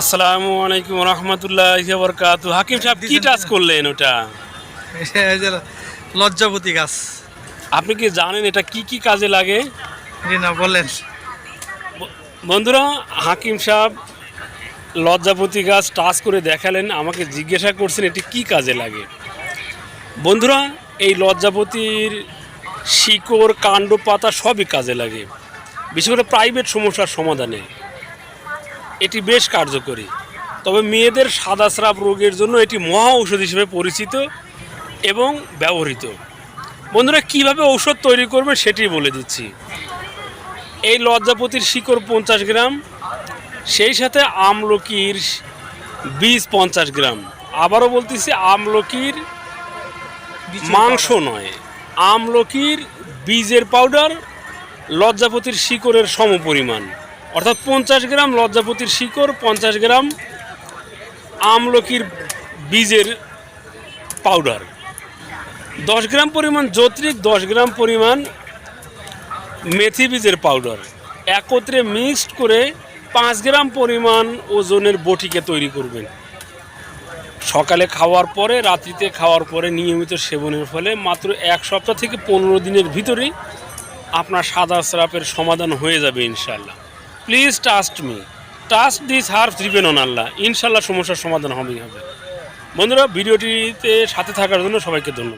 আসসালামু আলাইকুম রহমতুল্লাহ বরকাত হাকিম সাহেব কি টাচ করলেন ওটা? লজ্জাপতি গাছ আপনি কি জানেন এটা কি কি কাজে লাগে? না বলেন। বন্ধুরা হাকিম সাহেব লজ্জাপতি গাছ টাচ করে দেখালেন আমাকে জিজ্ঞাসা করছেন এটি কি কাজে লাগে। বন্ধুরা এই লজ্জাপতির শিকড়, কাণ্ড, পাতা সবই কাজে লাগে। বিশেষ করে প্রাইভেট সমস্যার সমাধানে। এটি বেশ কার্যকরী। তবে মেয়েদের সাদা স্রাব রোগের জন্য এটি মহা ঔষধ হিসেবে পরিচিত এবং ব্যবহৃত। বন্ধুরা, কীভাবে ঔষধ তৈরি করবে সেটি বলে দিচ্ছি। এই লজ্জাপতির শিকড় পঞ্চাশ গ্রাম, সেই সাথে আমলকির বীজ পঞ্চাশ গ্রাম। আবারও বলতেছি, আমলকির মাংস নয় আমলকির বীজের পাউডার লজ্জাপতির শিকড়ের সমপরিমাণ। অর্থাৎ পঞ্চাশ গ্রাম লজ্জাপতির শিকড় পঞ্চাশ গ্রাম আমলকির বীজের পাউডার দশ গ্রাম পরিমাণ যৌত্রিক দশ গ্রাম পরিমাণ মেথি বীজের পাউডার একত্রে মিক্সড করে পাঁচ গ্রাম পরিমাণ ওজনের বটিকে তৈরি করবেন। সকালে খাওয়ার পরে, রাত্রিতে খাওয়ার পরে নিয়মিত সেবনের ফলে মাত্র এক সপ্তাহ থেকে পনেরো দিনের ভিতরেই আপনার সাদা স্রাপের সমাধান হয়ে যাবে ইনশাল্লাহ please trust me trust this হার্ফ দিবেন অন আল্লাহ ইনশাল্লাহ সমস্যার সমাধান হবেই হবে। বন্ধুরা, ভিডিওটিতে সাথে থাকার জন্য সবাইকে ধন্যবাদ।